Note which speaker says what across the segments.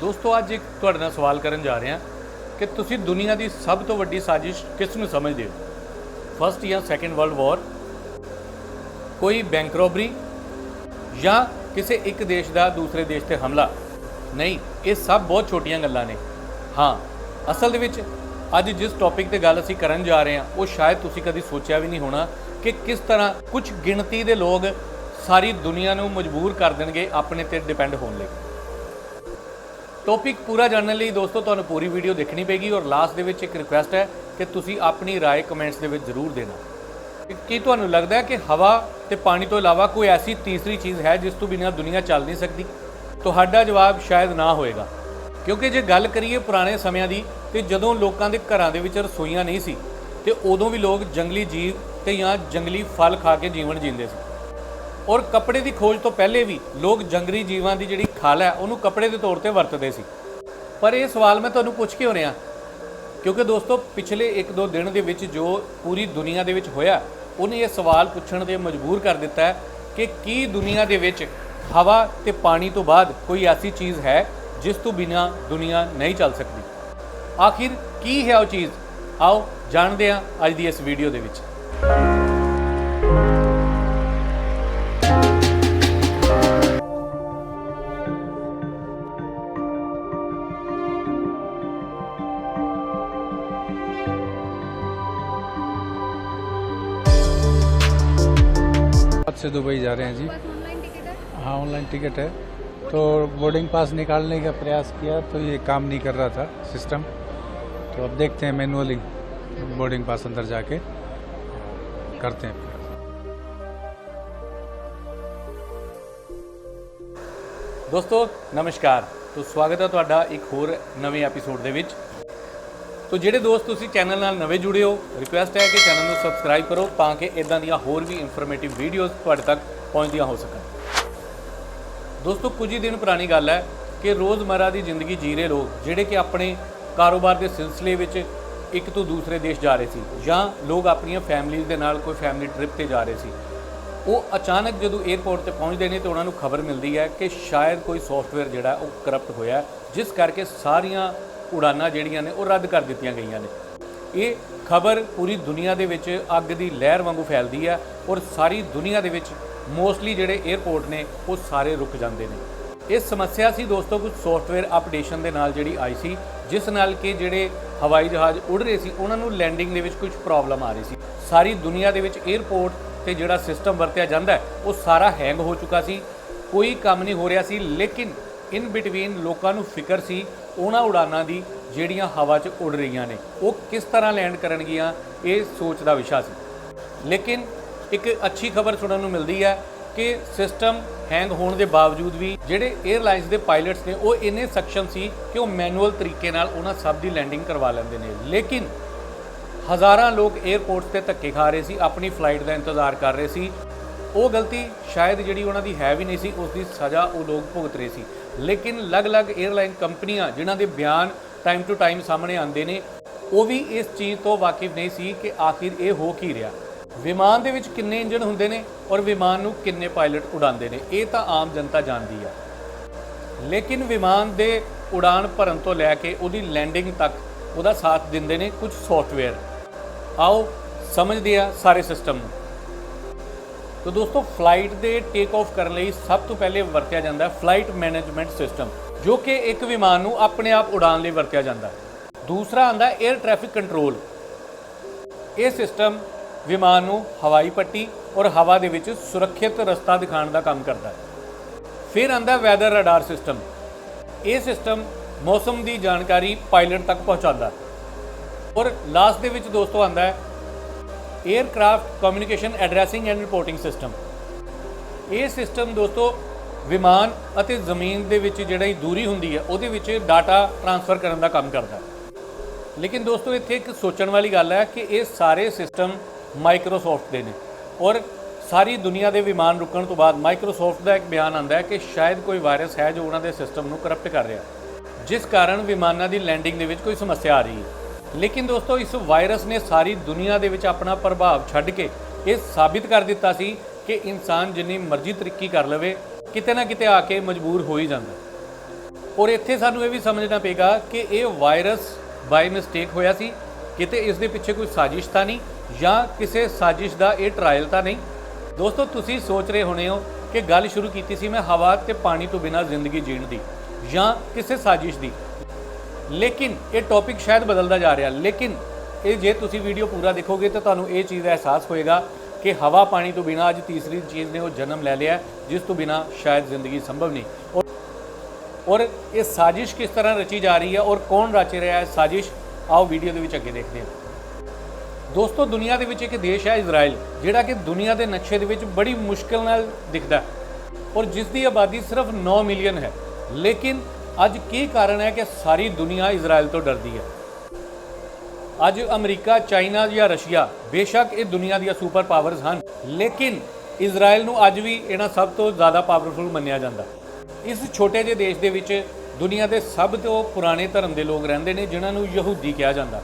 Speaker 1: ਦੋਸਤੋ, ਅੱਜ ਇੱਕ ਤੁਹਾਡੇ ਨਾਲ ਸਵਾਲ ਕਰਨ ਜਾ ਰਹੇ ਹਾਂ ਕਿ ਤੁਸੀਂ ਦੁਨੀਆ ਦੀ ਸਭ ਤੋਂ ਵੱਡੀ ਸਾਜ਼ਿਸ਼ ਕਿਸ ਨੂੰ ਸਮਝਦੇ ਹੋ? ਫਸਟ ਜਾਂ ਸੈਕੰਡ ਵਰਲਡ ਵਾਰ ਕੋਈ ਬੈਂਕ ਰੋਬਰੀ ਜਾਂ ਕਿਸੇ ਇੱਕ ਦੇਸ਼ ਦਾ ਦੂਸਰੇ ਦੇਸ਼ ਤੇ ਹਮਲਾ? ਨਹੀਂ, ਇਹ ਸਭ ਬਹੁਤ ਛੋਟੀਆਂ ਗੱਲਾਂ ਨੇ। ਹਾਂ, ਅਸਲ ਦੇ ਵਿੱਚ ਅੱਜ ਜਿਸ ਟੌਪਿਕ ਤੇ ਗੱਲ ਅਸੀਂ ਕਰਨ ਜਾ ਰਹੇ ਹਾਂ, ਉਹ ਸ਼ਾਇਦ ਤੁਸੀਂ ਕਦੀ ਸੋਚਿਆ ਵੀ ਨਹੀਂ ਹੋਣਾ ਕਿ ਕਿਸ ਤਰ੍ਹਾਂ ਕੁਝ ਗਿਣਤੀ ਦੇ ਲੋਕ ਸਾਰੀ ਦੁਨੀਆ ਨੂੰ ਮਜਬੂਰ ਕਰ ਦੇਣਗੇ ਆਪਣੇ ਤੇ ਡਿਪੈਂਡ ਹੋਣ ਲਈ। ਟੌਪਿਕ ਪੂਰਾ ਜਾਣਨ ਲਈ ਦੋਸਤੋ ਤੁਹਾਨੂੰ ਪੂਰੀ ਵੀਡੀਓ ਦੇਖਣੀ ਪਏਗੀ ਔਰ ਲਾਸਟ ਦੇ ਵਿੱਚ ਇੱਕ ਰਿਕੁਐਸਟ ਹੈ ਕਿ ਤੁਸੀਂ ਆਪਣੀ رائے ਕਮੈਂਟਸ ਦੇ ਵਿੱਚ ਜ਼ਰੂਰ ਦੇਣਾ ਕਿ- ਕੀ ਤੁਹਾਨੂੰ ਲੱਗਦਾ ਹੈ ਕਿ ਹਵਾ ਤੇ ਪਾਣੀ ਤੋਂ ਇਲਾਵਾ ਕੋਈ ਐਸੀ ਤੀਸਰੀ ਚੀਜ਼ ਹੈ ਜਿਸ ਤੋਂ ਬਿਨਾਂ ਦੁਨੀਆ ਚੱਲ ਨਹੀਂ ਸਕਦੀ ਤੁਹਾਡਾ ਜਵਾਬ ਸ਼ਾਇਦ ਨਾ ਹੋਏਗਾ ਕਿਉਂਕਿ ਜੇ ਗੱਲ ਕਰੀਏ ਪੁਰਾਣੇ ਸਮਿਆਂ ਦੀ ਤੇ ਜਦੋਂ ਲੋਕਾਂ ਦੇ ਘਰਾਂ ਦੇ ਵਿੱਚ ਰਸੋਈਆਂ ਨਹੀਂ ਸੀ ਤੇ ਉਦੋਂ ਵੀ ਲੋਕ ਜੰਗਲੀ ਜੀਵ ਤੇ ਜਾਂ ਜੰਗਲੀ ਫਲ ਖਾ ਕੇ ਜੀਵਨ ਜੀਂਦੇ ਸੀ ਔਰ ਕੱਪੜੇ ਦੀ ਖੋਜ ਤੋਂ ਪਹਿਲੇ ਵੀ ਲੋਕ ਜੰਗਲੀ ਜੀਵਾਂ ਦੀ ਜਿਹੜੀ ਖਾਲ ਹੈ, ਉਹਨੂੰ ਕੱਪੜੇ ਦੇ ਤੌਰ ਤੇ ਵਰਤਦੇ ਸੀ। ਪਰ ਇਹ ਸਵਾਲ ਮੈਂ ਤੁਹਾਨੂੰ ਪੁੱਛ ਕਿਉਂ ਰਿਹਾ? ਕਿਉਂਕਿ ਦੋਸਤੋ, ਪਿਛਲੇ 1-2 ਦਿਨ ਦੇ ਵਿੱਚ ਜੋ ਪੂਰੀ ਦੁਨੀਆ ਦੇ ਵਿੱਚ ਹੋਇਆ, ਉਹਨੇ ਇਹ ਸਵਾਲ ਪੁੱਛਣ ਦੇ ਮਜਬੂਰ ਕਰ ਦਿੱਤਾ ਹੈ ਕਿ ਕੀ ਦੁਨੀਆ ਦੇ ਵਿੱਚ ਹਵਾ ਤੇ ਪਾਣੀ ਤੋਂ ਬਾਅਦ ਕੋਈ ਐਸੀ ਚੀਜ਼ ਹੈ ਜਿਸ ਤੋਂ ਬਿਨਾਂ ਦੁਨੀਆ ਨਹੀਂ ਚੱਲ ਸਕਦੀ? ਆਖਿਰ ਕੀ ਹੈ ਉਹ ਚੀਜ਼? ਆਓ ਜਾਣਦੇ ਹਾਂ ਅੱਜ ਦੀ ਇਸ ਵੀਡੀਓ ਦੇ ਵਿੱਚ।
Speaker 2: से दुबई जा रहे हैं जी
Speaker 3: पास ऑनलाइन टिकट है
Speaker 2: हाँ ऑनलाइन टिकट है तो बोर्डिंग पास निकालने का प्रयास किया तो ये काम नहीं कर रहा था सिस्टम तो अब देखते हैं मैनुअली बोर्डिंग पास अंदर जाके करते हैं
Speaker 1: ਦੋਸਤੋ ਨਮਸਕਾਰ ਤੋਂ ਸਵਾਗਤ ਹੈ ਤੁਹਾਡਾ ਇੱਕ ਹੋਰ ਨਵੇਂ ਐਪੀਸੋਡ ਦੇ ਵਿੱਚ ਤੋਂ ਜਿਹੜੇ ਦੋਸਤ ਤੁਸੀਂ ਚੈਨਲ ਨਾਲ ਨਵੇਂ ਜੁੜੇ ਹੋ ਰਿਕੁਐਸਟ ਹੈ ਕਿ ਚੈਨਲ ਨੂੰ ਸਬਸਕ੍ਰਾਈਬ ਕਰੋ ਤਾਂ ਕਿ ਇਦਾਂ ਦੀਆਂ ਹੋਰ ਵੀ ਇਨਫੋਰਮੇਟਿਵ ਵੀਡੀਓਜ਼ ਤੁਹਾਡੇ ਤੱਕ ਪਹੁੰਚਦੀਆਂ ਹੋ ਸਕਣ। ਦੋਸਤੋ, ਕੁਝ ਹੀ ਦਿਨ ਪੁਰਾਣੀ ਗੱਲ ਹੈ ਕਿ ਰੋਜ਼ਮਰਾ ਦੀ ਜ਼ਿੰਦਗੀ ਜੀ ਰਹੇ ਲੋਕ, ਜਿਹੜੇ ਕਿ ਆਪਣੇ ਕਾਰੋਬਾਰ ਦੇ ਸਿਲਸਿਲੇ ਵਿੱਚ ਇੱਕ ਤੋਂ ਦੂਸਰੇ ਦੇਸ਼ ਜਾ ਰਹੇ ਸੀ ਜਾਂ ਲੋਕ ਆਪਣੀਆਂ ਫੈਮਿਲੀਜ਼ ਦੇ ਨਾਲ ਕੋਈ ਫੈਮਿਲੀ ਟ੍ਰਿਪ ਤੇ ਜਾ ਰਹੇ ਸੀ, ਉਹ ਅਚਾਨਕ ਜਦੋਂ 에ਅਰਪੋਰਟ ਤੇ ਪਹੁੰਚਦੇ ਨੇ ਤਾਂ ਉਹਨਾਂ ਨੂੰ ਖਬਰ ਮਿਲਦੀ ਹੈ ਕਿ ਸ਼ਾਇਦ ਕੋਈ ਸੌਫਟਵੇਅਰ ਜਿਹੜਾ ਉਹ ਕਰਪਟ ਹੋਇਆ ਜਿਸ ਕਰਕੇ ਸਾਰੀਆਂ ਉਡਾਨਾਂ ਜਿਹੜੀਆਂ ਨੇ ਉਹ ਰੱਦ ਕਰ ਦਿੱਤੀਆਂ ਗਈਆਂ ਨੇ। ਇਹ ਖਬਰ ਪੂਰੀ ਦੁਨੀਆ ਦੇ ਵਿੱਚ ਅੱਗ ਦੀ ਲਹਿਰ ਵਾਂਗੂ ਫੈਲਦੀ ਹੈ ਔਰ ਸਾਰੀ ਦੁਨੀਆ ਦੇ ਵਿੱਚ ਮੋਸਟਲੀ ਜਿਹੜੇ 에ਅਰਪੋਰਟ ਨੇ ਉਹ ਸਾਰੇ ਰੁਕ ਜਾਂਦੇ ਨੇ। ਇਹ ਸਮੱਸਿਆ ਸੀ ਦੋਸਤੋ, ਕੁਝ ਸੌਫਟਵੇਅਰ ਅਪਡੇਸ਼ਨ ਦੇ ਨਾਲ ਜਿਹੜੀ ਆਈ ਸੀ, ਜਿਸ ਨਾਲ ਕਿ ਜਿਹੜੇ ਹਵਾਈ ਜਹਾਜ਼ ਉੱਡ ਰਹੇ ਸੀ, ਉਹਨਾਂ ਨੂੰ ਲੈਂਡਿੰਗ ਦੇ ਵਿੱਚ ਕੁਝ ਪ੍ਰੋਬਲਮ ਆ ਰਹੀ ਸੀ। ਸਾਰੀ ਦੁਨੀਆ ਦੇ ਵਿੱਚ 에ਅਰਪੋਰਟ ਤੇ ਜਿਹੜਾ ਸਿਸਟਮ ਵਰਤਿਆ ਜਾਂਦਾ ਉਹ ਸਾਰਾ ਹੈਂਗ ਹੋ ਚੁੱਕਾ ਸੀ। ਕੋਈ ਕੰਮ ਨਹੀਂ ਹੋ ਰਿਹਾ ਸੀ, ਲੇਕਿਨ ਇਨ ਬਿਟਵੀਨ ਲੋਕਾਂ ਨੂੰ ਫਿਕਰ ਸੀ ਉਹਨਾਂ ਉਡਾਨਾਂ ਦੀ ਜਿਹੜੀਆਂ ਹਵਾ 'ਚ ਉੱਡ ਰਹੀਆਂ ਨੇ, ਉਹ ਕਿਸ ਤਰ੍ਹਾਂ ਲੈਂਡ ਕਰਨਗੀਆਂ, ਇਹ ਸੋਚ ਦਾ ਵਿਸ਼ਾ ਸੀ। ਲੇਕਿਨ ਇੱਕ ਅੱਛੀ ਖਬਰ ਸੁਣਨ ਨੂੰ ਮਿਲਦੀ ਹੈ ਕਿ ਸਿਸਟਮ ਹੈਂਗ ਹੋਣ ਦੇ ਬਾਵਜੂਦ ਵੀ ਜਿਹੜੇ 에ਅਰਲਾਈਨਸ ਦੇ ਪਾਇਲਟਸ ਨੇ, ਉਹ ਇੰਨੇ ਸਖਸ਼ਮ ਸੀ ਕਿ ਉਹ ਮੈਨੂਅਲ ਤਰੀਕੇ ਨਾਲ ਉਹਨਾਂ ਸਭ ਦੀ ਲੈਂਡਿੰਗ ਕਰਵਾ ਲੈਂਦੇ ਨੇ। ਲੇਕਿਨ ਹਜ਼ਾਰਾਂ ਲੋਕ 에ਅਰਪੋਰਟ ਤੇ ਧੱਕੇ ਖਾ ਰਹੇ ਸੀ, ਆਪਣੀ ਫਲਾਈਟ ਦਾ ਇੰਤਜ਼ਾਰ ਕਰ ਰਹੇ ਸੀ। ਉਹ ਗਲਤੀ ਸ਼ਾਇਦ ਜਿਹੜੀ ਉਹਨਾਂ ਦੀ ਹੈ ਵੀ ਨਹੀਂ ਸੀ, ਉਸ ਦੀ ਸਜ਼ਾ ਉਹ ਲੋਕ ਭੁਗਤ ਰਹੇ ਸੀ। ਲੇਕਿਨ ਅਲੱਗ-ਅਲੱਗ 에ਅਰਲਾਈਨ ਕੰਪਨੀਆਂ ਜਿਨ੍ਹਾਂ ਦੇ ਬਿਆਨ ਟਾਈਮ ਟੂ ਟਾਈਮ ਸਾਹਮਣੇ ਆਉਂਦੇ ਨੇ, ਉਹ ਵੀ ਇਸ ਚੀਜ਼ ਤੋਂ ਵਾਕਿਫ ਨਹੀਂ ਸੀ ਕਿ ਆਖਿਰ ਇਹ ਹੋ ਕੀ ਰਿਹਾ। ਵਿਮਾਨ ਦੇ ਵਿੱਚ ਕਿੰਨੇ ਇੰਜਣ ਹੁੰਦੇ ਨੇ ਔਰ ਵਿਮਾਨ ਨੂੰ ਕਿੰਨੇ ਪਾਇਲਟ ਉਡਾਉਂਦੇ ਨੇ, ਇਹ ਤਾਂ ਆਮ ਜਨਤਾ ਜਾਣਦੀ ਆ। ਲੇਕਿਨ ਵਿਮਾਨ ਦੇ ਉਡਾਨ ਭਰਨ ਤੋਂ ਲੈ ਕੇ ਉਹਦੀ ਲੈਂਡਿੰਗ ਤੱਕ ਉਹਦਾ ਸਾਥ ਦਿੰਦੇ ਨੇ ਕੁਝ ਸੌਫਟਵੇਅਰ ਆਓ, ਸਮਝਦੇ ਆ ਸਾਰੇ ਸਿਸਟਮ ਨੂੰ। ਤੋ ਦੋਸਤੋ ਫਲਾਈਟ ਦੇ ਟੇਕ ਆਫ ਕਰਨ ਲਈ ਸਭ ਤੋਂ ਪਹਿਲੇ ਵਰਤਿਆ ਜਾਂਦਾ ਹੈ ਫਲਾਈਟ ਮੈਨੇਜਮੈਂਟ ਸਿਸਟਮ ਜੋ ਕਿ ਇੱਕ ਵਿਮਾਨ ਨੂੰ ਆਪਣੇ ਆਪ ਉਡਾਣ ਲਈ ਵਰਤਿਆ ਜਾਂਦਾ ਹੈ। ਦੂਸਰਾ ਆਂਦਾ 에ਅਰ ਟ੍ਰੈਫਿਕ ਕੰਟਰੋਲ ਇਹ ਸਿਸਟਮ ਵਿਮਾਨ ਨੂੰ ਹਵਾਈ ਪੱਟੀ ਔਰ ਹਵਾ ਦੇ ਵਿੱਚ ਸੁਰੱਖਿਅਤ ਰਸਤਾ ਦਿਖਾਉਣ ਦਾ ਕੰਮ ਕਰਦਾ ਹੈ। ਫਿਰ ਆਂਦਾ ਵੈਦਰ ਰਡਾਰ ਸਿਸਟਮ ਇਹ ਸਿਸਟਮ ਮੌਸਮ ਦੀ ਜਾਣਕਾਰੀ ਪਾਇਲਟ ਤੱਕ ਪਹੁੰਚਾਉਂਦਾ ਔਰ ਲਾਸਟ ਦੇ ਵਿੱਚ ਦੋਸਤੋ ਆਂਦਾ ਹੈ aircraft communication addressing and reporting system ਇਹ ਸਿਸਟਮ ਦੋਸਤੋ ਵਿਮਾਨ ਅਤੇ ਜ਼ਮੀਨ ਦੇ ਵਿੱਚ ਜਿਹੜੀ ਦੂਰੀ ਹੁੰਦੀ ਹੈ, ਉਹਦੇ ਵਿੱਚ ਡਾਟਾ ਟਰਾਂਸਫਰ ਕਰਨ ਦਾ ਕੰਮ ਕਰਦਾ ਹੈ। ਲੇਕਿਨ ਦੋਸਤੋ ਇੱਥੇ ਇੱਕ ਸੋਚਣ ਵਾਲੀ ਗੱਲ ਹੈ ਕਿ ਇਹ ਸਾਰੇ ਸਿਸਟਮ ਮਾਈਕਰੋਸਾਫਟ ਦੇ ਨੇ। ਔਰ ਸਾਰੀ ਦੁਨੀਆ ਦੇ ਵਿਮਾਨ ਰੁਕਣ ਤੋਂ ਬਾਅਦ ਮਾਈਕਰੋਸਾਫਟ ਦਾ ਇੱਕ ਬਿਆਨ ਆਂਦਾ ਹੈ ਕਿ ਸ਼ਾਇਦ ਕੋਈ ਵਾਇਰਸ ਹੈ ਜੋ ਉਹਨਾਂ ਦੇ ਸਿਸਟਮ ਨੂੰ ਕਰਪਟ ਕਰ ਰਿਹਾ ਜਿਸ ਕਾਰਨ ਵਿਮਾਨਾਂ ਦੀ ਲੈਂਡਿੰਗ ਦੇ ਵਿੱਚ ਕੋਈ ਸਮੱਸਿਆ ਆ ਰਹੀ ਹੈ। ਲੇਕਿਨ ਦੋਸਤੋ, ਇਸ ਵਾਇਰਸ ਨੇ ਸਾਰੀ ਦੁਨੀਆ ਦੇ ਵਿੱਚ ਆਪਣਾ ਪ੍ਰਭਾਵ ਛੱਡ ਕੇ ਇਹ ਸਾਬਿਤ ਕਰ ਦਿੱਤਾ ਸੀ ਕਿ ਇਨਸਾਨ ਜਿੰਨੀ ਮਰਜ਼ੀ ਤਰੱਕੀ ਕਰ ਲਵੇ, ਕਿਤੇ ਨਾ ਕਿਤੇ ਆ ਕੇ ਮਜਬੂਰ ਹੋ ਹੀ ਜਾਂਦਾ। ਔਰ ਇੱਥੇ ਸਾਨੂੰ ਇਹ ਵੀ ਸਮਝਣਾ ਪਏਗਾ ਕਿ ਇਹ ਵਾਇਰਸ ਬਾਈ ਮਿਸਟੇਕ ਹੋਇਆ ਸੀ, ਕਿਤੇ ਇਸ ਦੇ ਪਿੱਛੇ ਕੋਈ ਸਾਜ਼ਿਸ਼ ਤਾਂ ਨਹੀਂ ਜਾਂ ਕਿਸੇ ਸਾਜ਼ਿਸ਼ ਦਾ ਇਹ ਟਰਾਇਲ ਤਾਂ ਨਹੀਂ। ਦੋਸਤੋ, ਤੁਸੀਂ ਸੋਚ ਰਹੇ ਹੋਣੇ ਹੋ ਕਿ ਗੱਲ ਸ਼ੁਰੂ ਕੀਤੀ ਸੀ ਮੈਂ ਹਵਾ ਤੇ ਪਾਣੀ ਤੋਂ ਬਿਨਾਂ ਜ਼ਿੰਦਗੀ ਜੀਣ ਦੀ ਜਾਂ ਕਿਸੇ ਸਾਜ਼ਿਸ਼ ਦੀ। ਲੇਕਿਨ ਇਹ ਟੌਪਿਕ ਸ਼ਾਇਦ ਬਦਲਦਾ ਜਾ ਰਿਹਾ। ਲੇਕਿਨ ਇਹ ਜੇ ਤੁਸੀਂ ਵੀਡੀਓ ਪੂਰਾ ਦੇਖੋਗੇ ਤਾਂ ਤੁਹਾਨੂੰ ਇਹ ਚੀਜ਼ ਦਾ ਅਹਿਸਾਸ ਹੋਏਗਾ ਕਿ ਹਵਾ ਪਾਣੀ ਤੋਂ ਬਿਨਾਂ ਅੱਜ ਤੀਸਰੀ ਚੀਜ਼ ਨੇ ਉਹ ਜਨਮ ਲੈ ਲਿਆ, ਜਿਸ ਤੋਂ ਬਿਨਾਂ ਸ਼ਾਇਦ ਜ਼ਿੰਦਗੀ ਸੰਭਵ ਨਹੀਂ। ਔਰ ਔਰ ਇਹ ਸਾਜ਼ਿਸ਼ ਕਿਸ ਤਰ੍ਹਾਂ ਰਚੀ ਜਾ ਰਹੀ ਹੈ ਔਰ ਕੌਣ ਰਚ ਰਿਹਾ ਹੈ ਸਾਜ਼ਿਸ਼? ਆਓ ਵੀਡੀਓ ਦੇ ਵਿੱਚ ਅੱਗੇ ਦੇਖਦੇ ਹਾਂ। ਦੋਸਤੋ, ਦੁਨੀਆ ਦੇ ਵਿੱਚ ਇੱਕ ਦੇਸ਼ ਹੈ ਇਜ਼ਰਾਈਲ ਜਿਹੜਾ ਕਿ ਦੁਨੀਆ ਦੇ ਨਕਸ਼ੇ ਦੇ ਵਿੱਚ ਬੜੀ ਮੁਸ਼ਕਲ ਨਾਲ ਦਿਖਦਾ ਔਰ ਜਿਸ ਦੀ ਆਬਾਦੀ ਸਿਰਫ 9 ਮਿਲੀਅਨ ਹੈ। ਲੇਕਿਨ ਅੱਜ ਕੀ ਕਾਰਨ ਹੈ ਕਿ ਸਾਰੀ ਦੁਨੀਆ ਇਜ਼ਰਾਈਲ ਤੋਂ ਡਰਦੀ ਹੈ? ਅੱਜ ਅਮਰੀਕਾ, ਚਾਈਨਾ ਜਾਂ ਰਸ਼ੀਆ ਬੇਸ਼ੱਕ ਇਹ ਦੁਨੀਆ ਦੀਆਂ ਸੁਪਰ ਪਾਵਰਸ ਹਨ, ਲੇਕਿਨ ਇਜ਼ਰਾਈਲ ਨੂੰ ਅੱਜ ਵੀ ਇਹਨਾਂ ਸਭ ਤੋਂ ਜ਼ਿਆਦਾ ਪਾਵਰਫੁਲ ਮੰਨਿਆ ਜਾਂਦਾ। ਇਸ ਛੋਟੇ ਜਿਹੇ ਦੇਸ਼ ਦੇ ਵਿੱਚ ਦੁਨੀਆ ਦੇ ਸਭ ਤੋਂ ਪੁਰਾਣੇ ਧਰਮ ਦੇ ਲੋਕ ਰਹਿੰਦੇ ਨੇ, ਜਿਨ੍ਹਾਂ ਨੂੰ ਯਹੂਦੀ ਕਿਹਾ ਜਾਂਦਾ।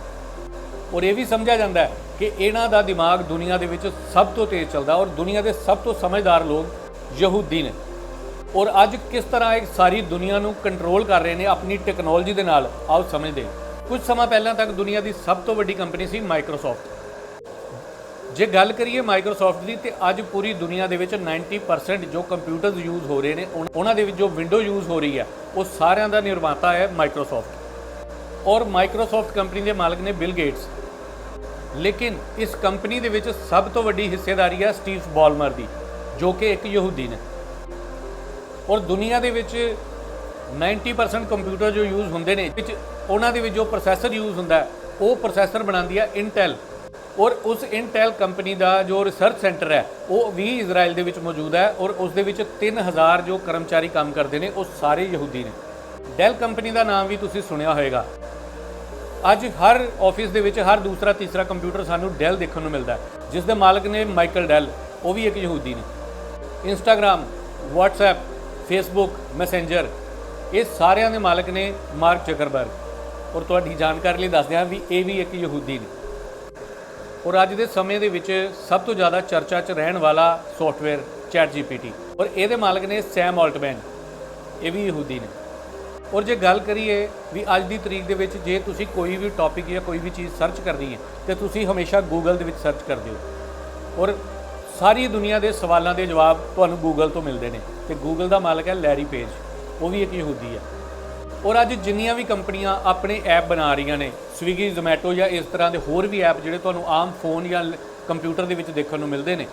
Speaker 1: ਔਰ ਇਹ ਵੀ ਸਮਝਿਆ ਜਾਂਦਾ ਹੈ ਕਿ ਇਹਨਾਂ ਦਾ ਦਿਮਾਗ ਦੁਨੀਆ ਦੇ ਵਿੱਚ ਸਭ ਤੋਂ ਤੇਜ਼ ਚੱਲਦਾ ਔਰ ਦੁਨੀਆ ਦੇ ਸਭ ਤੋਂ ਸਮਝਦਾਰ ਲੋਕ ਯਹੂਦੀ ਨੇ। ਔਰ ਅੱਜ ਕਿਸ ਤਰ੍ਹਾਂ ਇਹ ਸਾਰੀ ਦੁਨੀਆ ਨੂੰ ਕੰਟਰੋਲ ਕਰ ਰਹੇ ਨੇ ਆਪਣੀ ਟੈਕਨੋਲੋਜੀ ਦੇ ਨਾਲ, ਆਓ ਸਮਝਦੇ ਹਾਂ। ਕੁਝ ਸਮਾਂ ਪਹਿਲਾਂ ਤੱਕ ਦੁਨੀਆ ਦੀ ਸਭ ਤੋਂ ਵੱਡੀ ਕੰਪਨੀ ਸੀ ਮਾਈਕਰੋਸਾਫਟ ਜੇ ਗੱਲ ਕਰੀਏ ਮਾਈਕਰੋਸਾਫਟ ਦੀ, ਤੇ ਅੱਜ ਪੂਰੀ ਦੁਨੀਆ ਦੇ ਵਿੱਚ 90% ਜੋ ਕੰਪਿਊਟਰਸ ਯੂਜ਼ ਹੋ ਰਹੇ ਨੇ, ਉਨ- ਉਹਨਾਂ ਦੇ ਵਿੱਚ ਜੋ ਵਿੰਡੋ ਯੂਜ਼ ਹੋ ਰਹੀ ਹੈ, ਉਹ ਸਾਰਿਆਂ ਦਾ ਨਿਰਮਾਤਾ ਹੈ ਮਾਈਕਰੋਸਾਫਟ ਔਰ ਮਾਈਕਰੋਸਾਫਟ ਕੰਪਨੀ ਦੇ ਮਾਲਕ ਨੇ ਬਿਲ ਗੇਟਸ ਲੇਕਿਨ ਇਸ ਕੰਪਨੀ ਦੇ ਵਿੱਚ ਸਭ ਤੋਂ ਵੱਡੀ ਹਿੱਸੇਦਾਰੀ ਹੈ ਸਟੀਵ ਬॉलਮਰ ਦੀ, ਜੋ ਕਿ ਇੱਕ ਯਹੂਦੀ ਨੇ। ਔਰ ਦੁਨੀਆ ਦੇ ਵਿੱਚ 90% ਕੰਪਿਊਟਰ ਜੋ ਯੂਜ਼ ਹੁੰਦੇ ਨੇ, ਵਿੱਚ ਉਹਨਾਂ ਦੇ ਵਿੱਚ ਜੋ ਪ੍ਰੋਸੈਸਰ ਯੂਜ਼ ਹੁੰਦਾ, ਉਹ ਪ੍ਰੋਸੈਸਰ ਬਣਾਉਂਦੀ ਹੈ ਇੰਟੈਲ ਔਰ ਉਸ ਇੰਟੈਲ ਕੰਪਨੀ ਦਾ ਜੋ ਰਿਸਰਚ ਸੈਂਟਰ ਹੈ, ਉਹ ਵੀ ਇਜ਼ਰਾਈਲ ਦੇ ਵਿੱਚ ਮੌਜੂਦ ਹੈ ਔਰ ਉਸ ਦੇ ਵਿੱਚ 3000 ਜੋ ਕਰਮਚਾਰੀ ਕੰਮ ਕਰਦੇ ਨੇ, ਉਹ ਸਾਰੇ ਯਹੂਦੀ ਨੇ। ਡੈਲ ਕੰਪਨੀ ਦਾ ਨਾਮ ਵੀ ਤੁਸੀਂ ਸੁਣਿਆ ਹੋਵੇਗਾ। ਅੱਜ ਹਰ ਆਫਿਸ ਦੇ ਵਿੱਚ ਹਰ ਦੂਸਰਾ ਤੀਸਰਾ ਕੰਪਿਊਟਰ ਸਾਨੂੰ ਡੈਲ ਦੇਖਣ ਨੂੰ ਮਿਲਦਾ ਜਿਸ ਦੇ ਮਾਲਕ ਨੇ ਮਾਈਕਲ ਡੈਲ ਉਹ ਵੀ ਇੱਕ ਯਹੂਦੀ ਨੇ। ਇੰਸਟਾਗ੍ਰam WhatsApp ਫੇਸਬੁੱਕ ਮੈਸੇਂਜਰ ਇਹ ਸਾਰਿਆਂ ਦੇ ਮਾਲਕ ਨੇ ਮਾਰਕ ਜ਼ਕਰਬਰਗ। ਔਰ ਤੁਹਾਡੀ ਜਾਣਕਾਰੀ ਲਈ ਦੱਸਦੇ ਹਾਂ ਵੀ ਇਹ ਵੀ ਇੱਕ ਯਹੂਦੀ ਨੇ। ਔਰ ਅੱਜ ਦੇ ਸਮੇਂ ਦੇ ਵਿੱਚ ਸਭ ਤੋਂ ਜ਼ਿਆਦਾ ਚਰਚਾ 'ਚ ਰਹਿਣ ਵਾਲਾ ਸੌਫਟਵੇਅਰ ChatGPT ਔਰ ਇਹਦੇ ਮਾਲਕ ਨੇ ਸੈਮ ਆਲਟਮੈਨ ਇਹ ਵੀ ਯਹੂਦੀ ਨੇ। ਔਰ ਜੇ ਗੱਲ ਕਰੀਏ ਵੀ ਅੱਜ ਦੀ ਤਰੀਕ ਦੇ ਵਿੱਚ ਜੇ ਤੁਸੀਂ ਕੋਈ ਵੀ ਟੌਪਿਕ ਜਾਂ ਕੋਈ ਵੀ ਚੀਜ਼ ਸਰਚ ਕਰਨੀ ਹੈ, ਤੇ ਤੁਸੀਂ ਹਮੇਸ਼ਾ ਗੂਗਲ ਦੇ ਵਿੱਚ ਸਰਚ ਕਰਦੇ ਹੋ। ਔਰ ਸਾਰੀ ਦੁਨੀਆ ਦੇ ਸਵਾਲਾਂ ਦੇ ਜਵਾਬ ਤੁਹਾਨੂੰ ਗੂਗਲ ਤੋਂ ਮਿਲਦੇ ਨੇ ਤੇ ਗੂਗਲ ਦਾ ਮਾਲਕ ਹੈ ਲੈਰੀ ਪੇਜ ਉਹ ਵੀ ਇੱਕ ਯਹੂਦੀ ਹੈ। ਔਰ ਅੱਜ ਜਿੰਨੀਆਂ ਵੀ ਕੰਪਨੀਆਂ ਆਪਣੇ ਐਪ ਬਣਾ ਰਹੀਆਂ ਨੇ ਸਵਿਗੀ ਜ਼ੋਮੈਟੋ ਜਾਂ ਇਸ ਤਰ੍ਹਾਂ ਦੇ ਹੋਰ ਵੀ ਐਪ ਜਿਹੜੇ ਤੁਹਾਨੂੰ ਆਮ ਫੋਨ ਜਾਂ ਕੰਪਿਊਟਰ ਦੇ ਵਿੱਚ ਦੇਖਣ ਨੂੰ ਮਿਲਦੇ ਨੇ,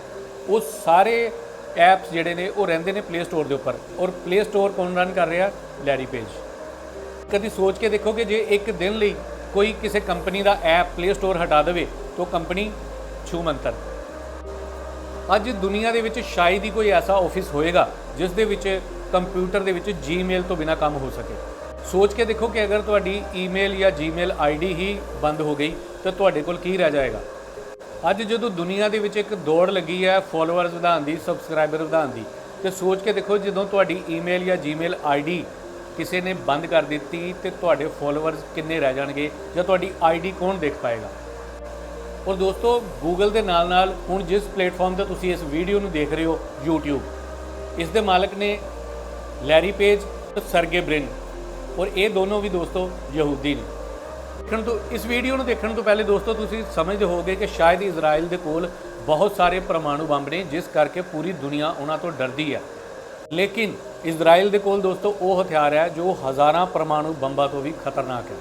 Speaker 1: ਉਹ ਸਾਰੇ ਐਪਸ ਜਿਹੜੇ ਨੇ, ਉਹ ਰਹਿੰਦੇ ਨੇ ਪਲੇ ਸਟੋਰ ਦੇ ਉੱਪਰ। ਔਰ ਪਲੇ ਸਟੋਰ ਕੌਣ ਰਨ ਕਰ ਰਿਹਾ? ਲੈਰੀ ਪੇਜ ਕਦੀ ਸੋਚ ਕੇ ਦੇਖੋ ਕਿ ਜੇ ਇੱਕ ਦਿਨ ਲਈ ਕੋਈ ਕਿਸੇ ਕੰਪਨੀ ਦਾ ਐਪ ਪਲੇ ਸਟੋਰ ਹਟਾ ਦੇਵੇ, ਤਾਂ ਕੰਪਨੀ ਛੂ ਮੰਤਰ। ਅੱਜ ਦੁਨੀਆ ਦੇ ਵਿੱਚ ਸ਼ਾਇਦ ਹੀ ਕੋਈ ਐਸਾ ਆਫਿਸ ਹੋਏਗਾ ਜਿਸ ਦੇ ਵਿੱਚ ਕੰਪਿਊਟਰ ਦੇ ਵਿੱਚ ਜੀਮੇਲ ਤੋਂ ਬਿਨਾ ਕੰਮ ਹੋ ਸਕੇ। ਸੋਚ ਕੇ ਦੇਖੋ ਕਿ ਅਗਰ ਤੁਹਾਡੀ ਈਮੇਲ ਜਾਂ ਜੀਮੇਲ ਆਈਡੀ ਹੀ ਬੰਦ ਹੋ ਗਈ, ਤਾਂ ਤੁਹਾਡੇ ਕੋਲ ਕੀ ਰਹਿ ਜਾਏਗਾ? ਅੱਜ ਜਦੋਂ ਦੁਨੀਆ ਦੇ ਵਿੱਚ ਇੱਕ ਦੌੜ ਲੱਗੀ ਹੈ ਫਾਲੋਅਰਸ ਵਧਾਉਣ ਦੀ ਸਬਸਕ੍ਰਾਈਬਰ ਵਧਾਉਣ ਦੀ, ਤੇ ਸੋਚ ਕੇ ਦੇਖੋ ਜਦੋਂ ਤੁਹਾਡੀ ਈਮੇਲ ਜਾਂ ਜੀਮੇਲ ਆਈਡੀ ਕਿਸੇ ਨੇ ਬੰਦ ਕਰ ਦਿੱਤੀ, ਤੇ ਤੁਹਾਡੇ ਫਾਲੋਅਰਸ ਕਿੰਨੇ ਰਹਿ ਜਾਣਗੇ ਜਾਂ ਤੁਹਾਡੀ ਆਈਡੀ ਕੌਣ ਦੇਖ ਪਾਏਗਾ? ਔਰ ਦੋਸਤੋ ਗੂਗਲ ਦੇ ਨਾਲ ਨਾਲ ਹੁਣ ਜਿਸ ਪਲੇਟਫਾਰਮ ਤੇ ਤੁਸੀਂ ਇਸ ਵੀਡੀਓ ਨੂੰ ਦੇਖ ਰਹੇ ਹੋ, YouTube ਇਸ ਦੇ ਮਾਲਕ ਨੇ ਲੈਰੀ ਪੇਜ ਤੇ ਸਰਗੇ ਬ੍ਰਿਨ ਔਰ ਇਹ ਦੋਨੋਂ ਵੀ ਦੋਸਤੋ ਯਹੂਦੀ ਨੇ। ਦੇਖਣ ਤੋਂ, ਇਸ ਵੀਡੀਓ ਨੂੰ ਦੇਖਣ ਤੋਂ ਪਹਿਲੇ ਦੋਸਤੋ, ਤੁਸੀਂ ਸਮਝਦੇ ਹੋਗੇ ਕਿ ਸ਼ਾਇਦ ਇਜ਼ਰਾਈਲ ਦੇ ਕੋਲ ਬਹੁਤ ਸਾਰੇ ਪਰਮਾਣੂ ਬੰਬ ਨੇ, ਜਿਸ ਕਰਕੇ ਪੂਰੀ ਦੁਨੀਆ ਉਹਨਾਂ ਤੋਂ ਡਰਦੀ ਹੈ। ਲੇਕਿਨ ਇਜ਼ਰਾਈਲ ਦੇ ਕੋਲ ਦੋਸਤੋ ਉਹ ਹਥਿਆਰ ਹੈ ਜੋ ਹਜ਼ਾਰਾਂ ਪਰਮਾਣੂ ਬੰਬਾਂ ਤੋਂ ਵੀ ਖਤਰਨਾਕ ਹੈ।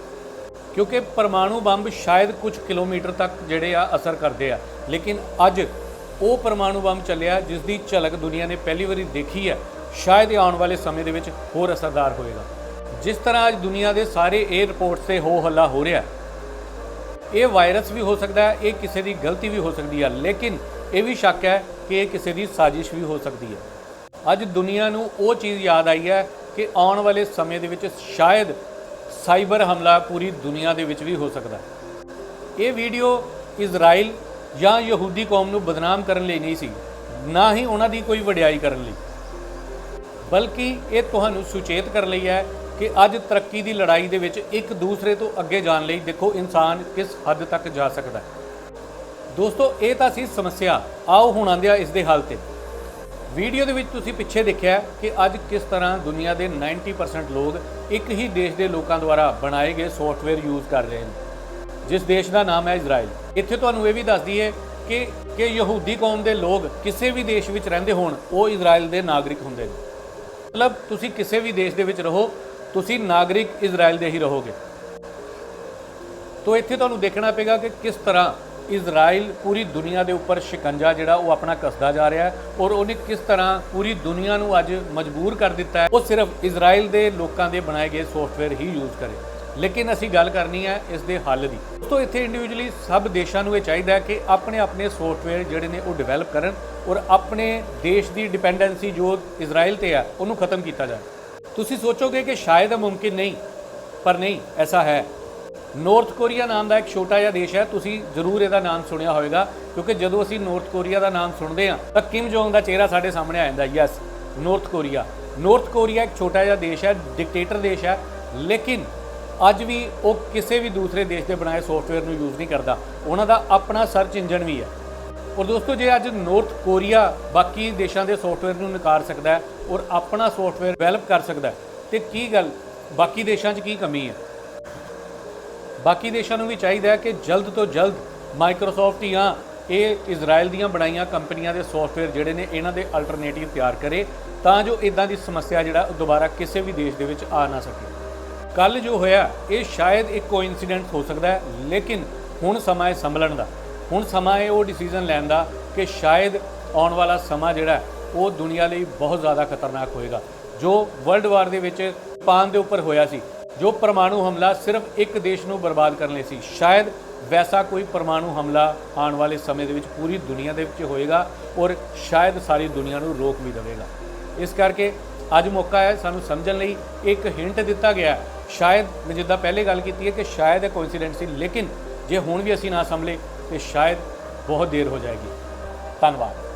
Speaker 1: ਕਿਉਂਕਿ ਪਰਮਾਣੂ ਬੰਬ ਸ਼ਾਇਦ ਕੁਝ ਕਿਲੋਮੀਟਰ ਤੱਕ ਜਿਹੜੇ ਆ ਅਸਰ ਕਰਦੇ ਆ। ਲੇਕਿਨ ਅੱਜ ਉਹ ਪਰਮਾਣੂ ਬੰਬ ਚੱਲਿਆ ਜਿਸ ਦੀ ਝਲਕ ਦੁਨੀਆ ਨੇ ਪਹਿਲੀ ਵਾਰੀ ਦੇਖੀ ਹੈ। ਸ਼ਾਇਦ ਇਹ ਆਉਣ ਵਾਲੇ ਸਮੇਂ ਦੇ ਵਿੱਚ ਹੋਰ ਅਸਰਦਾਰ ਹੋਏਗਾ। ਜਿਸ ਤਰ੍ਹਾਂ ਅੱਜ ਦੁਨੀਆ ਦੇ ਸਾਰੇ 에ਅਰਪੋਰਟ ਤੇ ਹੋ ਹੱਲਾ ਹੋ। ਰਿਹਾ ਇਹ ਵਾਇਰਸ ਵੀ ਹੋ ਸਕਦਾ ਹੈ, ਇਹ ਕਿਸੇ ਦੀ ਗਲਤੀ ਵੀ ਹੋ ਸਕਦੀ ਹੈ ਲੇਕਿਨ ਇਹ ਵੀ ਸ਼ੱਕ ਹੈ ਕਿ ਇਹ ਕਿਸੇ ਦੀ ਸਾਜ਼ਿਸ਼ ਵੀ ਹੋ ਸਕਦੀ ਹੈ। ਅੱਜ ਦੁਨੀਆ ਨੂੰ ਉਹ ਚੀਜ਼ ਯਾਦ ਆਈ ਹੈ ਕਿ ਆਉਣ ਵਾਲੇ ਸਮੇਂ ਦੇ ਵਿੱਚ ਸ਼ਾਇਦ ਸਾਈਬਰ ਹਮਲਾ ਪੂਰੀ ਦੁਨੀਆ ਦੇ ਵਿੱਚ ਵੀ ਹੋ ਸਕਦਾ ਹੈ। ਇਹ ਵੀਡੀਓ ਇਜ਼ਰਾਈਲ ਜਾਂ ਯਹੂਦੀ ਕੌਮ ਨੂੰ ਬਦਨਾਮ ਕਰਨ ਲਈ ਨਹੀਂ ਸੀ, ਨਾ ਹੀ ਉਹਨਾਂ ਦੀ ਕੋਈ ਵਡਿਆਈ ਕਰਨ ਲਈ। ਬਲਕਿ ਇਹ ਤੁਹਾਨੂੰ ਸੁਚੇਤ ਕਰਨ ਲਈ ਹੈ ਕਿ ਅੱਜ ਤਰੱਕੀ ਦੀ ਲੜਾਈ ਦੇ ਵਿੱਚ ਇੱਕ ਦੂਸਰੇ ਤੋਂ ਅੱਗੇ ਜਾਣ ਲਈ ਦੇਖੋ ਇਨਸਾਨ ਕਿਸ ਹੱਦ ਤੱਕ ਜਾ ਸਕਦਾ ਹੈ। ਦੋਸਤੋ, ਇਹ ਤਾਂ ਸੀ ਸਮੱਸਿਆ। ਆਓ ਹੁਣ ਆਂਦੇ ਇਸ ਦੇ ਹੱਲ ਤੇ। ਵੀਡੀਓ ਦੇ ਵਿੱਚ ਤੁਸੀਂ ਪਿੱਛੇ ਦੇਖਿਆ ਕਿ ਅੱਜ ਕਿਸ ਤਰ੍ਹਾਂ ਦੁਨੀਆ ਦੇ 90% ਲੋਕ ਇੱਕ ਹੀ ਦੇਸ਼ ਦੇ ਲੋਕਾਂ ਦੁਆਰਾ ਬਣਾਏ ਗਏ ਸੌਫਟਵੇਅਰ ਯੂਜ਼ ਕਰ ਰਹੇ ਹਨ ਜਿਸ ਦੇਸ਼ ਦਾ ਨਾਮ ਹੈ ਇਜ਼ਰਾਈਲ। ਇੱਥੇ ਤੁਹਾਨੂੰ ਇਹ ਵੀ ਦੱਸ ਦਈਏ ਕਿ ਕਿ ਯਹੂਦੀ ਕੌਮ ਦੇ ਲੋਕ ਕਿਸੇ ਵੀ ਦੇਸ਼ ਵਿੱਚ ਰਹਿੰਦੇ ਹੋਣ, ਉਹ ਇਜ਼ਰਾਈਲ ਦੇ ਨਾਗਰਿਕ ਹੁੰਦੇ ਨੇ। ਮਤਲਬ ਤੁਸੀਂ ਕਿਸੇ ਵੀ ਦੇਸ਼ ਦੇ ਵਿੱਚ ਰਹੋ, ਤੁਸੀਂ ਨਾਗਰਿਕ ਇਜ਼ਰਾਈਲ ਦੇ ਹੀ ਰਹੋਗੇ। ਤੋ ਇੱਥੇ ਤੁਹਾਨੂੰ ਦੇਖਣਾ ਪਏਗਾ ਕਿ ਕਿਸ ਤਰ੍ਹਾਂ ਇਜ਼ਰਾਈਲ ਪੂਰੀ ਦੁਨੀਆ ਦੇ ਉੱਪਰ ਸ਼ਿਕੰਜਾ ਜਿਹੜਾ ਉਹ ਆਪਣਾ ਕੱਸਦਾ ਜਾ ਰਿਹਾ ਹੈ ਔਰ ਉਹਨੇ ਕਿਸ ਤਰ੍ਹਾਂ ਪੂਰੀ ਦੁਨੀਆ ਨੂੰ ਅੱਜ ਮਜਬੂਰ ਕਰ ਦਿੱਤਾ ਹੈ, ਉਹ ਸਿਰਫ ਇਜ਼ਰਾਈਲ ਦੇ ਲੋਕਾਂ ਦੇ ਬਣਾਏ ਗਏ ਸੌਫਟਵੇਅਰ ਹੀ ਯੂਜ਼ ਕਰੇ। ਲੇਕਿਨ ਅਸੀਂ ਗੱਲ ਕਰਨੀ ਹੈ ਇਸ ਦੇ ਹੱਲ ਦੀ। ਦੋਸਤੋ, ਇੱਥੇ ਇੰਡੀਵਿਜੂਅਲੀ ਸਭ ਦੇਸ਼ਾਂ ਨੂੰ ਇਹ ਚਾਹੀਦਾ ਹੈ ਕਿ ਆਪਣੇ ਆਪਣੇ ਸੌਫਟਵੇਅਰ ਜਿਹੜੇ ਨੇ ਉਹ ਡਿਵੈਲਪ ਕਰਨ ਔਰ ਆਪਣੇ ਦੇਸ਼ ਦੀ ਡਿਪੈਂਡੈਂਸੀ ਜੋ ਇਜ਼ਰਾਈਲ ਤੇ ਹੈ ਉਹਨੂੰ ਖਤਮ ਕੀਤਾ ਜਾਏ ਤੁਸੀਂ ਸੋਚੋਗੇ ਕਿ ਸ਼ਾਇਦ ਇਹ ਮੁਮਕਿਨ ਨਹੀਂ, ਪਰ ਨਹੀਂ, ਐਸਾ ਹੈ। ਨਾਰਥ ਕੋਰੀਆ ਨਾਮ ਦਾ ਇੱਕ ਛੋਟਾ ਜਿਹਾ ਦੇਸ਼ ਹੈ। ਤੁਸੀਂ ਜ਼ਰੂਰ ਇਹਦਾ ਨਾਮ ਸੁਣਿਆ ਹੋਵੇਗਾ, ਕਿਉਂਕਿ ਜਦੋਂ ਅਸੀਂ ਨਾਰਥ ਕੋਰੀਆ ਦਾ ਨਾਮ ਸੁਣਦੇ ਹਾਂ, ਤਾਂ ਕਿਮ ਜੋਂਗ ਦਾ ਚਿਹਰਾ ਸਾਡੇ ਸਾਹਮਣੇ ਆ ਜਾਂਦਾ। Yes North Korea North Korea ਇੱਕ ਛੋਟਾ ਜਿਹਾ ਦੇਸ਼ ਹੈ ਡਿਕਟੇਟਰ ਦੇਸ਼ ਹੈ, ਲੇਕਿਨ ਅੱਜ ਵੀ ਉਹ ਕਿਸੇ ਵੀ ਦੂਸਰੇ ਦੇਸ਼ ਦੇ ਬਣਾਏ ਸੌਫਟਵੇਅਰ ਨੂੰ ਯੂਜ਼ ਨਹੀਂ ਕਰਦਾ। ਉਹਨਾਂ ਦਾ ਆਪਣਾ ਸਰਚ ਇੰਜਨ ਵੀ ਹੈ। ਔਰ ਦੋਸਤੋ, ਜੇ ਅੱਜ ਨਾਰਥ ਕੋਰੀਆ ਬਾਕੀ ਦੇਸ਼ਾਂ ਦੇ ਸੌਫਟਵੇਅਰ ਨੂੰ ਨਕਾਰ ਸਕਦਾ ਹੈ ਔਰ ਆਪਣਾ ਸੌਫਟਵੇਅਰ ਡਿਵੈਲਪ ਕਰ ਸਕਦਾ ਹੈ, ਤੇ ਕੀ ਗੱਲ? ਬਾਕੀ ਦੇਸ਼ਾਂ 'ਚ ਕੀ ਕਮੀ ਹੈ? ਬਾਕੀ ਦੇਸ਼ਾਂ ਨੂੰ ਵੀ ਚਾਹੀਦਾ ਹੈ ਕਿ ਜਲਦ ਤੋਂ ਜਲਦ ਮਾਈਕਰੋਸਾਫਟ ਜਾਂ ਇਹ ਇਜ਼ਰਾਈਲ ਦੀਆਂ ਬਣਾਈਆਂ ਕੰਪਨੀਆਂ ਦੇ ਸੌਫਟਵੇਅਰ ਜਿਹੜੇ ਨੇ, ਇਹਨਾਂ ਦੇ ਅਲਟਰਨੇਟਿਵ ਤਿਆਰ ਕਰੇ ਤਾਂ ਜੋ ਇਦਾਂ ਦੀ ਸਮੱਸਿਆ ਜਿਹੜਾ ਦੁਬਾਰਾ ਕਿਸੇ ਵੀ ਦੇਸ਼ ਦੇ ਵਿੱਚ ਆ ਨਾ ਸਕੇ। ਕੱਲ ਜੋ ਹੋਇਆ, ਇਹ ਸ਼ਾਇਦ ਇੱਕ ਕੋਇਨਸੀਡੈਂਟ ਹੋ ਸਕਦਾ ਹੈ, ਲੇਕਿਨ ਹੁਣ ਸਮਾਂ ਹੈ ਸੰਭਲਣ ਦਾ। ਹੁਣ ਸਮਾਂ ਹੈ ਉਹ ਡਿਸੀਜਨ ਲੈਣ ਦਾ ਕਿ ਸ਼ਾਇਦ ਆਉਣ ਵਾਲਾ ਸਮਾਂ ਜਿਹੜਾ ਉਹ ਦੁਨੀਆ ਲਈ ਬਹੁਤ ਜ਼ਿਆਦਾ ਖਤਰਨਾਕ ਹੋਏਗਾ। ਜੋ ਵਰਲਡ ਵਾਰ ਦੇ ਵਿੱਚ ਪਾਨ ਦੇ ਉੱਪਰ ਹੋਇਆ ਸੀ ਜੋ ਪਰਮਾਣੂ ਹਮਲਾ ਸਿਰਫ ਇੱਕ ਦੇਸ਼ ਨੂੰ ਬਰਬਾਦ ਕਰਨ ਲਈ ਸੀ, ਸ਼ਾਇਦ ਵੈਸਾ ਕੋਈ ਪਰਮਾਣੂ ਹਮਲਾ ਆਉਣ ਵਾਲੇ ਸਮੇਂ ਦੇ ਵਿੱਚ ਪੂਰੀ ਦੁਨੀਆ ਦੇ ਵਿੱਚ ਹੋਏਗਾ ਔਰ ਸ਼ਾਇਦ ਸਾਰੀ ਦੁਨੀਆ ਨੂੰ ਰੋਕ ਵੀ ਦੇਵੇਗਾ। ਇਸ ਕਰਕੇ ਅੱਜ ਮੌਕਾ ਹੈ ਸਾਨੂੰ ਸਮਝਣ ਲਈ ਇੱਕ ਹਿੰਟ ਦਿੱਤਾ ਗਿਆ ਸ਼ਾਇਦ ਮੈਂ ਜਿੱਦਾਂ ਪਹਿਲੇ ਗੱਲ ਕੀਤੀ ਹੈ ਕਿ ਸ਼ਾਇਦ ਇਹ ਕੋਇਨਸੀਡੈਂਸ ਸੀ, ਲੇਕਿਨ ਜੇ ਹੁਣ ਵੀ ਅਸੀਂ ਨਾ ਸੰਭਲੇ, ਤੇ ਸ਼ਾਇਦ ਬਹੁਤ ਦੇਰ ਹੋ ਜਾਏਗੀ। ਧੰਨਵਾਦ।